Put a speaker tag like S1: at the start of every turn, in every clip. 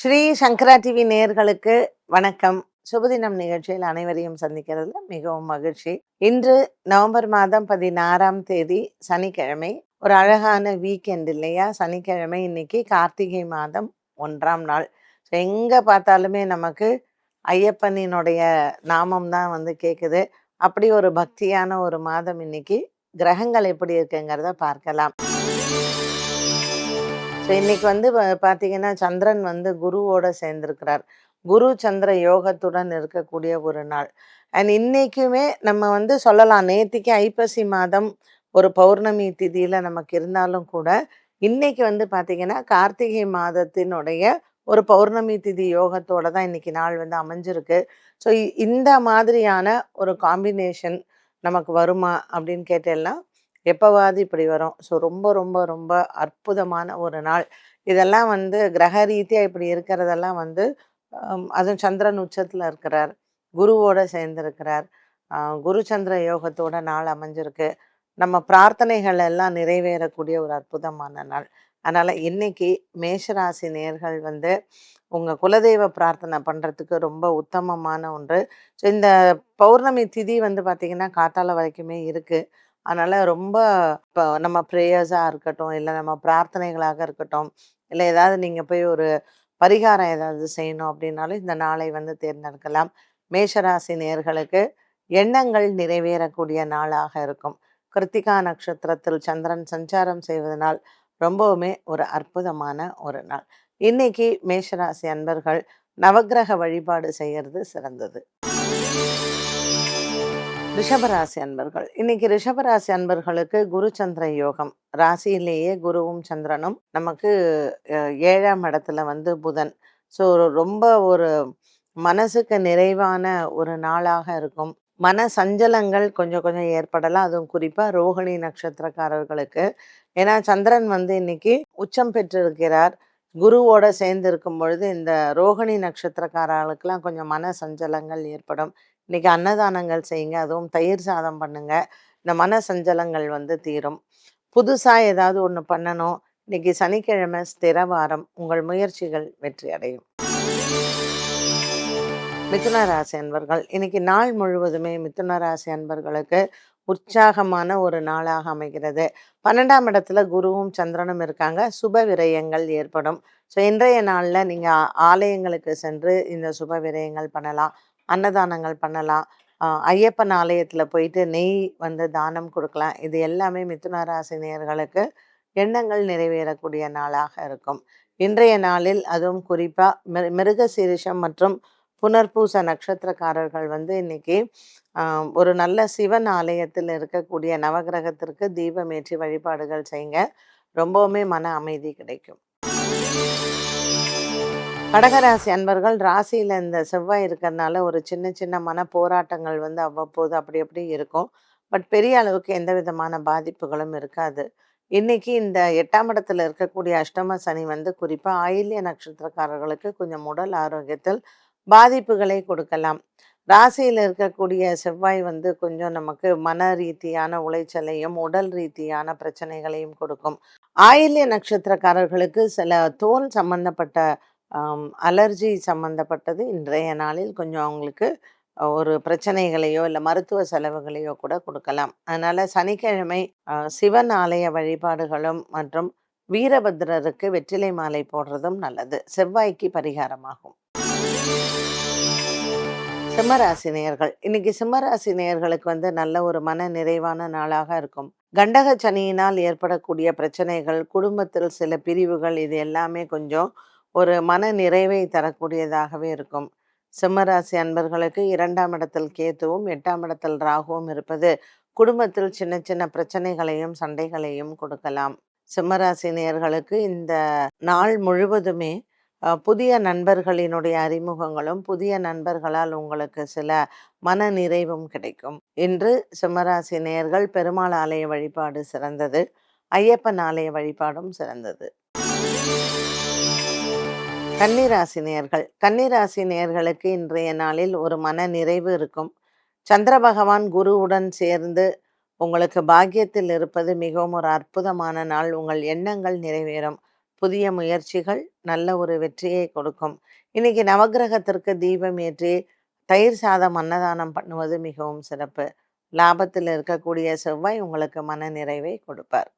S1: ஸ்ரீ சங்கரா TV நேயர்களுக்கு வணக்கம். சுபதினம் நிகழ்ச்சியில் அனைவரையும் சந்திக்கிறதுல மிகவும் மகிழ்ச்சி. இன்று நவம்பர் மாதம் பதினாறாம் தேதி சனிக்கிழமை. ஒரு அழகான வீக்கெண்ட் இல்லையா? சனிக்கிழமை இன்னைக்கு கார்த்திகை மாதம் ஒன்றாம் நாள். ஸோ எங்கே பார்த்தாலுமே நமக்கு ஐயப்பனினுடைய நாமம் தான் வந்து கேட்குது அப்படி ஒரு பக்தியான ஒரு மாதம் இன்னைக்கு கிரகங்கள் எப்படி இருக்குங்கிறத பார்க்கலாம். ஸோ இன்னைக்கு வந்து பா- பார்த்தீங்கன்னா சந்திரன் வந்து குருவோட சேர்ந்திருக்கிறார். குரு சந்திர யோகத்துடன் இருக்கக்கூடிய ஒரு நாள். அண்ட் இன்னைக்குமே நம்ம வந்து சொல்லலாம் நேத்திக்கு ஐப்பசி மாதம் ஒரு பௌர்ணமி திதியில நமக்கு இருந்தாலும் கூட இன்னைக்கு வந்து பார்த்திங்கன்னா கார்த்திகை மாதத்தினுடைய ஒரு பௌர்ணமி திதி யோகத்தோட தான் இன்னைக்கு நாள் வந்து அமைஞ்சிருக்கு. ஸோ இந்த மாதிரியான ஒரு காம்பினேஷன் நமக்கு வருமா அப்படின்னு கேட்டேன்னா எப்போவாது இப்படி வரும். ஸோ ரொம்ப ரொம்ப ரொம்ப அற்புதமான ஒரு நாள். இதெல்லாம் வந்து கிரக ரீதியாக இப்படி இருக்கிறதெல்லாம் வந்து அதுவும் சந்திரன் உச்சத்தில் இருக்கிறார். குருவோட சேர்ந்திருக்கிறார். குரு சந்திர யோகத்தோட நாள் அமைஞ்சிருக்கு. நம்ம பிரார்த்தனைகள் எல்லாம் நிறைவேறக்கூடிய ஒரு அற்புதமான நாள். அதனால் இன்னைக்கு மேஷராசி நேர்கள் வந்து உங்கள் குலதெய்வ பிரார்த்தனை பண்ணுறதுக்கு ரொம்ப உத்தமமான ஒன்று. ஸோ இந்த பௌர்ணமி திதி வந்து பார்த்திங்கன்னா காத்தால வரைக்குமே இருக்குது அதனால் ரொம்ப இப்போ நம்ம ப்ரேயர்ஸாக இருக்கட்டும் இல்லை நம்ம பிரார்த்தனைகளாக இருக்கட்டும் இல்லை ஏதாவது நீங்கள் போய் ஒரு பரிகாரம் ஏதாவது செய்யணும் அப்படின்னாலும் இந்த நாளை வந்து தேர்ந்தெடுக்கலாம். மேஷராசி நேர்களுக்கு எண்ணங்கள் நிறைவேறக்கூடிய நாளாக இருக்கும். கிருத்திகா நட்சத்திரத்தில் சந்திரன் சஞ்சாரம் செய்வதனால் ரொம்பவுமே ஒரு அற்புதமான ஒரு நாள். இன்னைக்கு மேஷராசி அன்பர்கள் நவக்கிரக வழிபாடு செய்கிறது சிறந்தது. ரிஷபராசி அன்பர்கள். இன்னைக்கு ரிஷபராசி அன்பர்களுக்கு குரு சந்திர யோகம். ராசியிலேயே குருவும் சந்திரனும் நமக்கு ஏழாம் இடத்துல வந்து புதன். ஸோ ரொம்ப ஒரு மனசுக்கு நிறைவான ஒரு நாளாக இருக்கும். மன சஞ்சலங்கள் கொஞ்சம் கொஞ்சம் ஏற்படலாம். அதுவும் குறிப்பாக ரோகிணி நட்சத்திரக்காரர்களுக்கு. ஏன்னா சந்திரன் வந்து இன்னைக்கு உச்சம் பெற்றிருக்கிறார். குருவோட சேர்ந்து இருக்கும் பொழுது இந்த ரோகிணி நட்சத்திரக்காரர்களுக்கெல்லாம் கொஞ்சம் மன சஞ்சலங்கள் ஏற்படும். இன்னைக்கு அன்னதானங்கள் செய்யுங்க அதுவும் தயிர் சாதம் பண்ணுங்க. இந்த மன சஞ்சலங்கள் வந்து தீரும். புதுசாக ஏதாவது ஒன்று பண்ணணும். இன்னைக்கு சனிக்கிழமை ஸ்திர வாரம். உங்கள் முயற்சிகள் வெற்றி அடையும். மிதுன ராசி அன்பர்கள் இன்னைக்கு நாள் முழுவதுமே மிதுன ராசி அன்பர்களுக்கு உற்சாகமான ஒரு நாளாக அமைகிறது. பன்னெண்டாம் இடத்துல குருவும் சந்திரனும் இருக்காங்க. சுப விரயங்கள் ஏற்படும். ஸோ இன்றைய நாளில் நீங்கள் ஆலயங்களுக்கு சென்று இந்த சுப விரயங்கள் பண்ணலாம். அன்னதானங்கள் பண்ணலாம். ஐயப்பன் ஆலயத்தில் போயிட்டு நெய் வந்து தானம் கொடுக்கலாம். இது எல்லாமே மிதுன ராசி எண்ணங்கள் நிறைவேறக்கூடிய நாளாக இருக்கும். இன்றைய நாளில் அதுவும் குறிப்பாக மிரு மிருக சீரிஷம் மற்றும் புனர்பூச நட்சத்திரக்காரர்கள் வந்து இன்னைக்கு ஒரு நல்ல சிவன் ஆலயத்தில் இருக்கக்கூடிய நவகிரகத்திற்கு தீபமேற்றி வழிபாடுகள் செய்யுங்க ரொம்பவுமே மன அமைதி கிடைக்கும். கடகராசி அன்பர்கள் ராசியில் இந்த செவ்வாய் இருக்கிறதுனால ஒரு சின்ன சின்ன மன போராட்டங்கள் வந்து அவ்வப்போது அப்படி அப்படி இருக்கும். பட் பெரிய அளவுக்கு எந்த விதமான பாதிப்புகளும் இருக்காது. இன்னைக்கு இந்த எட்டாம் இடத்துல இருக்கக்கூடிய அஷ்டம சனி வந்து குறிப்பாக ஆயில்ய நட்சத்திரக்காரர்களுக்கு கொஞ்சம் உடல் ஆரோக்கியத்தில் பாதிப்புகளை கொடுக்கலாம். ராசியில் இருக்கக்கூடிய செவ்வாய் வந்து கொஞ்சம் நமக்கு மன ரீதியான உளைச்சலையும் உடல் ரீதியான பிரச்சனைகளையும் கொடுக்கும். ஆயில்ய நட்சத்திரக்காரர்களுக்கு சில தோல் சம்பந்தப்பட்ட அலர்ஜி சம்பந்தப்பட்டது இன்றைய நாளில் கொஞ்சம் அவங்களுக்கு ஒரு பிரச்சனைகளையோ இல்லை மருத்துவ செலவுகளையோ கூட கொடுக்கலாம். அதனால் சனிக்கிழமை சிவன் ஆலய வழிபாடுகளும் மற்றும் வீரபத்ரருக்கு வெற்றிலை மாலை போடுறதும் நல்லது. செவ்வாய்க்கு பரிகாரமாகும். சிம்மராசி நேயர்கள். இன்னைக்கு சிம்மராசி நேயர்களுக்கு வந்து நல்ல ஒரு மன நிறைவான நாளாக இருக்கும். கண்டக சனியினால் ஏற்படக்கூடிய பிரச்சனைகள் குடும்பத்தில் சில பிரிவுகள் இது எல்லாமே கொஞ்சம் ஒரு மன நிறைவை தரக்கூடியதாகவே இருக்கும். சிம்மராசி அன்பர்களுக்கு இரண்டாம் இடத்தில் கேத்துவும் எட்டாம் இடத்தில் ராகுவும் இருப்பது குடும்பத்தில் சின்ன சின்ன பிரச்சனைகளையும் சண்டைகளையும் கொடுக்கலாம். சிம்மராசி நேயர்களுக்கு இந்த நாள் முழுவதுமே புதிய நண்பர்களினுடைய அறிமுகங்களும் புதிய நண்பர்களால் உங்களுக்கு சில மன நிறைவும் கிடைக்கும். இன்று சிம்மராசி நேயர்கள் பெருமாள் ஆலய வழிபாடு சிறந்தது. ஐயப்பன் ஆலய வழிபாடும் சிறந்தது. கன்னிராசி நேர்கள் கன்னிராசி நேயர்களுக்கு இன்றைய நாளில் ஒரு மன நிறைவு இருக்கும். சந்திர பகவான் குருவுடன் சேர்ந்து உங்களுக்கு பாக்கியத்தில் இருப்பது மிகவும் ஒரு அற்புதமான நாள். உங்கள் எண்ணங்கள் நிறைவேறும். புதிய முயற்சிகள் நல்ல ஒரு வெற்றியை கொடுக்கும். இன்னைக்கு நவக்கிரகத்திற்கு தீபம் ஏற்றி தயிர் சாதம் அன்னதானம் பண்ணுவது மிகவும் சிறப்பு. லாபத்தில் இருக்கக்கூடிய செவ்வாய் உங்களுக்கு மன நிறைவை கொடுப்பார்.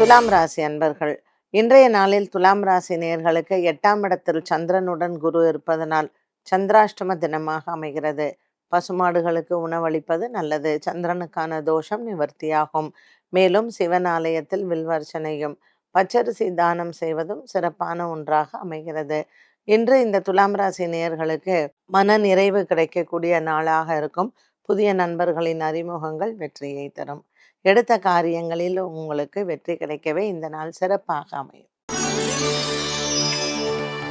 S1: துலாம் ராசி அன்பர்கள் இன்றைய நாளில் துலாம் ராசி நேர்களுக்கு எட்டாம் இடத்தில் சந்திரனுடன் குரு இருப்பதனால் சந்திராஷ்டம தினமாக அமைகிறது. பசுமாடுகளுக்கு உணவளிப்பது நல்லது. சந்திரனுக்கான தோஷம் நிவர்த்தியாகும். மேலும் சிவன் ஆலயத்தில் வில்வர்ச்சனையும் பச்சரிசி தானம் செய்வதும் சிறப்பான ஒன்றாக அமைகிறது. இன்று இந்த துலாம் ராசி நேயர்களுக்கு மன நிறைவு கிடைக்கக்கூடிய நாளாக இருக்கும். புதிய நண்பர்களின் அறிமுகங்கள் வெற்றியை தரும். எடுத்த காரியங்களில் உங்களுக்கு வெற்றி கிடைக்கவே இந்த நாள் சிறப்பாக அமையும்.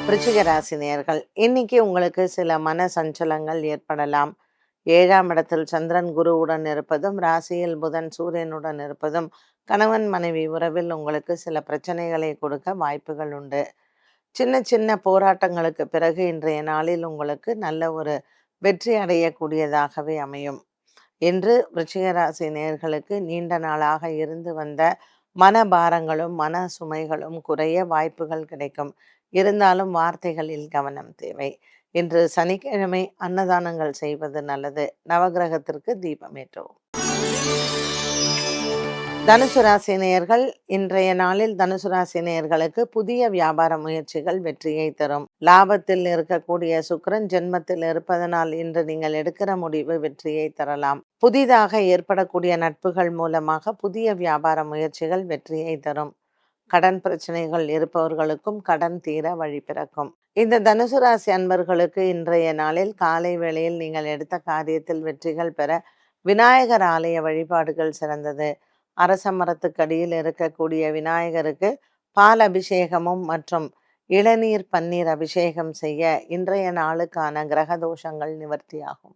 S1: விருச்சிக இன்னைக்கு உங்களுக்கு சில மன சஞ்சலங்கள் ஏற்படலாம். ஏழாம் இடத்தில் சந்திரன் குருவுடன் இருப்பதும் ராசியில் புதன் சூரியனுடன் இருப்பதும் கணவன் மனைவி உறவில் உங்களுக்கு சில பிரச்சனைகளை கொடுக்க வாய்ப்புகள் உண்டு. சின்ன சின்ன போராட்டங்களுக்கு பிறகு இன்றைய நாளில் உங்களுக்கு நல்ல ஒரு வெற்றி அடையக்கூடியதாகவே அமையும். இன்று விருச்சிகராசி நேர்களுக்கு நீண்ட நாளாக இருந்து வந்த மன பாரங்களும் மன சுமைகளும் குறைய வாய்ப்புகள் கிடைக்கும். இருந்தாலும் வார்த்தைகளில் கவனம் தேவை. இன்று சனிக்கிழமை அன்னதானங்கள் செய்வது நல்லது. நவகிரகத்திற்கு தீபம் தனுசு ராசினியர்கள் இன்றைய நாளில் தனுசு ராசினியர்களுக்கு புதிய வியாபார முயற்சிகள் வெற்றியை தரும். லாபத்தில் இருக்கக்கூடிய சுக்கரன் ஜென்மத்தில் இருப்பதனால் இன்று நீங்கள் எடுக்கிற முடிவு வெற்றியை தரலாம். புதிதாக ஏற்படக்கூடிய நட்புகள் மூலமாக புதிய வியாபார முயற்சிகள் வெற்றியை தரும். கடன் பிரச்சனைகள் இருப்பவர்களுக்கும் கடன் தீர வழி பிறக்கும். இந்த தனுசு ராசி அன்பர்களுக்கு இன்றைய நாளில் காலை வேளையில் நீங்கள் எடுத்த காரியத்தில் வெற்றிகள் பெற விநாயகர் ஆலய வழிபாடுகள் சிறந்தது. அரச மரத்துக்கடியில் இருக்கக்கூடிய விநாயகருக்கு பால் அபிஷேகமும் மற்றும் இளநீர் பன்னீர் அபிஷேகம் செய்ய இன்றைய நாளுக்கான கிரக தோஷங்கள் நிவர்த்தியாகும்.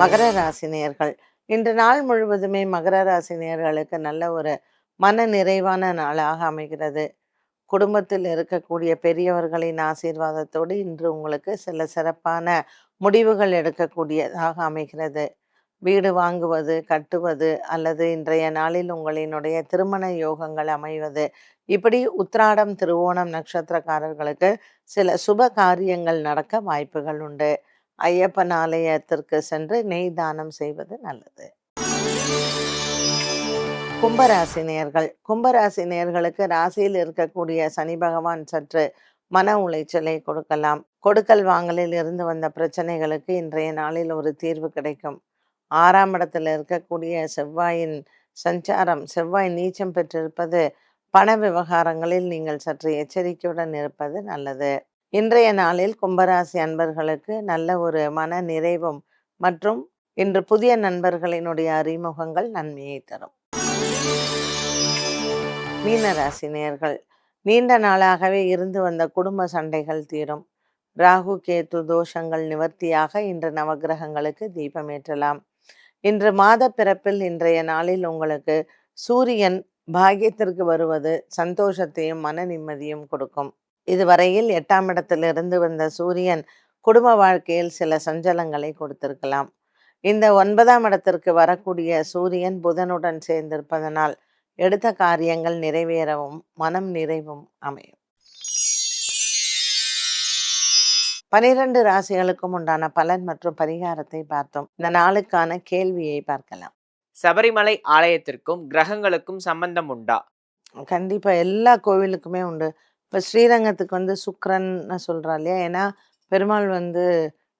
S1: மகர ராசினியர்கள் இன்று நாள் முழுவதுமே மகர ராசினியர்களுக்கு நல்ல ஒரு மன நிறைவான நாளாக அமைகிறது. குடும்பத்தில் இருக்கக்கூடிய பெரியவர்களின் ஆசீர்வாதத்தோடு இன்று உங்களுக்கு சில சிறப்பான முடிவுகள் எடுக்கக்கூடியதாக அமைகிறது. வீடு வாங்குவது கட்டுவது அல்லது இன்றைய நாளில் உங்களினுடைய திருமண யோகங்கள் அமைவது. இப்படி உத்ராடம் திருவோணம் நட்சத்திரக்காரர்களுக்கு சில சுப காரியங்கள் நடக்க வாய்ப்புகள் உண்டு. ஐயப்பன் ஆலயத்திற்கு சென்று நெய் தானம் செய்வது நல்லது. கும்பராசி நேர்கள். கும்பராசி நேர்களுக்கு ராசியில் இருக்கக்கூடிய சனி பகவான் சற்று மன உளைச்சலை கொடுக்கலாம். கொடுக்கல் வாங்கலில் இருந்து வந்த பிரச்சனைகளுக்கு இன்றைய நாளில் ஒரு தீர்வு கிடைக்கும். ஆறாம் இடத்துல இருக்கக்கூடிய செவ்வாயின் சஞ்சாரம் செவ்வாய் நீச்சம் பெற்றிருப்பது பண விவகாரங்களில் நீங்கள் சற்று எச்சரிக்கையுடன் இருப்பது நல்லது. இன்றைய நாளில் கும்பராசி அன்பர்களுக்கு நல்ல ஒரு மன நிறைவும் மற்றும் இன்று புதிய நண்பர்களினுடைய அறிமுகங்கள் நன்மையை தரும். மீனராசி நேர்கள் நீண்ட நாளாகவே இருந்து வந்த குடும்ப சண்டைகள் தீரும். ராகு கேத்து தோஷங்கள் நிவர்த்தியாக இன்று நவகிரகங்களுக்கு தீபமேற்றலாம். இன்று மாத பிறப்பில் இன்றைய நாளில் உங்களுக்கு சூரியன் பாகியத்திற்கு வருவது சந்தோஷத்தையும் மன நிம்மதியும் கொடுக்கும். இதுவரையில் எட்டாம் இடத்திலிருந்து வந்த சூரியன் குடும்ப வாழ்க்கையில் சில சஞ்சலங்களை கொடுத்திருக்கலாம். இந்த ஒன்பதாம் இடத்திற்கு வரக்கூடிய சூரியன் புதனுடன் சேர்ந்திருப்பதனால் எடுத்த காரியங்கள் நிறைவேறவும் மனம் நிறைவும் அமையும். பனிரெண்டு ராசிகளுக்கும் உண்டான பலன் மற்றும் பரிகாரத்தை பார்த்தோம். இந்த நாளுக்கான கேள்வியை பார்க்கலாம்.
S2: சபரிமலை ஆலயத்திற்கும் கிரகங்களுக்கும் சம்பந்தம் உண்டா?
S1: கண்டிப்பா எல்லா கோவிலுக்குமே உண்டு. இப்ப ஸ்ரீரங்கத்துக்கு வந்து சுக்ரன் சொல்றா இல்லையா? ஏன்னா பெருமாள் வந்து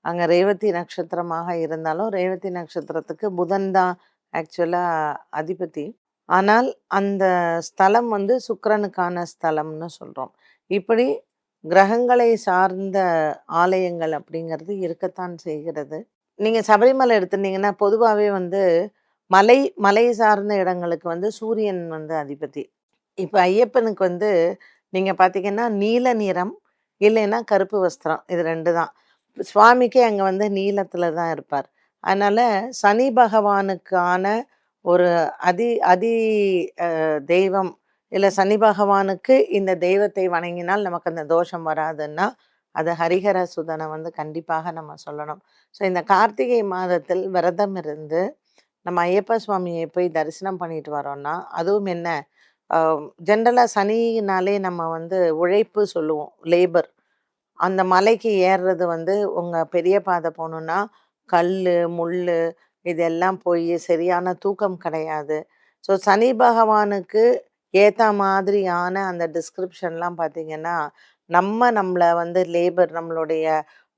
S1: அங்க ரேவதி நட்சத்திரமாக இருந்தாலும் ரேவதி நட்சத்திரத்துக்கு புதன் தான் ஆக்சுவலா அதிபதி. ஆனால் அந்த ஸ்தலம் வந்து சுக்கிரனுக்கான ஸ்தலம்னு சொல்கிறோம் இப்படி கிரகங்களை சார்ந்த ஆலயங்கள் அப்படிங்கிறது இருக்கத்தான் செய்கிறது. நீங்கள் சபரிமலை எடுத்துட்டீங்கன்னா பொதுவாகவே வந்து மலை மலை சார்ந்த இடங்களுக்கு வந்து சூரியன் வந்து அதிபதி. இப்போ ஐயப்பனுக்கு வந்து நீங்கள் பார்த்தீங்கன்னா நீல நிறம் இல்லைன்னா கருப்பு வஸ்திரம் இது ரெண்டு தான். சுவாமிக்கே அங்கே வந்து நீளத்தில் தான் இருப்பார். அதனால் சனி பகவானுக்கான ஒரு அதி அதி தெய்வம் இல்லை சனி பகவானுக்கு இந்த தெய்வத்தை வணங்கினால் நமக்கு அந்த தோஷம் வராதுன்னா அது ஹரிஹர சுதனை வந்து கண்டிப்பாக நம்ம சொல்லணும். ஸோ இந்த கார்த்திகை மாதத்தில் விரதம் இருந்து நம்ம ஐயப்ப சுவாமியை போய் தரிசனம் பண்ணிட்டு வரோம்னா அதுவும் என்ன ஜென்ரலாக சனினாலே நம்ம வந்து உழைப்பு சொல்லுவோம் லேபர் அந்த மலைக்கு ஏறுறது வந்து உங்கள் பெரிய பாதை போகணுன்னா கல் முள் இதெல்லாம் போய் சரியான தூக்கம் கிடையாது. ஸோ சனி பகவானுக்கு ஏற்ற மாதிரியான அந்த டிஸ்கிரிப்ஷன்லாம் பார்த்தீங்கன்னா நம்ம நம்மளை வந்து லேபர் நம்மளுடைய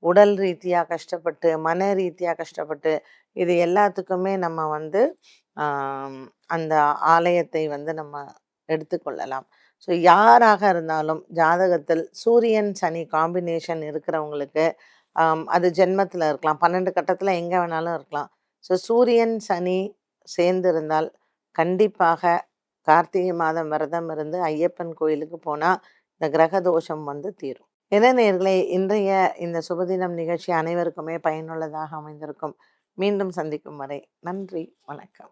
S1: உடல் ரீதியாக கஷ்டப்பட்டு மன ரீதியாக கஷ்டப்பட்டு இது எல்லாத்துக்குமே நம்ம வந்து அந்த ஆலயத்தை வந்து நம்ம எடுத்துக்கொள்ளலாம். ஸோ யாராக இருந்தாலும் ஜாதகத்தில் சூரியன் சனி காம்பினேஷன் இருக்கிறவங்களுக்கு அது ஜென்மத்தில் இருக்கலாம். பன்னெண்டு கட்டத்தில் எங்கே வேணாலும் இருக்கலாம். ஸோ சூரியன் சனி சேர்ந்து இருந்தால் கண்டிப்பாக கார்த்திகை மாதம் விரதம் இருந்து ஐயப்பன் கோயிலுக்கு போனால் இந்த கிரக தோஷம் வந்து தீரும். என்ன நேர்களே இன்றைய இந்த சுபதினம் நிகழ்ச்சி அனைவருக்குமே பயனுள்ளதாக அமைந்திருக்கும். மீண்டும் சந்திக்கும் வரை நன்றி வணக்கம்.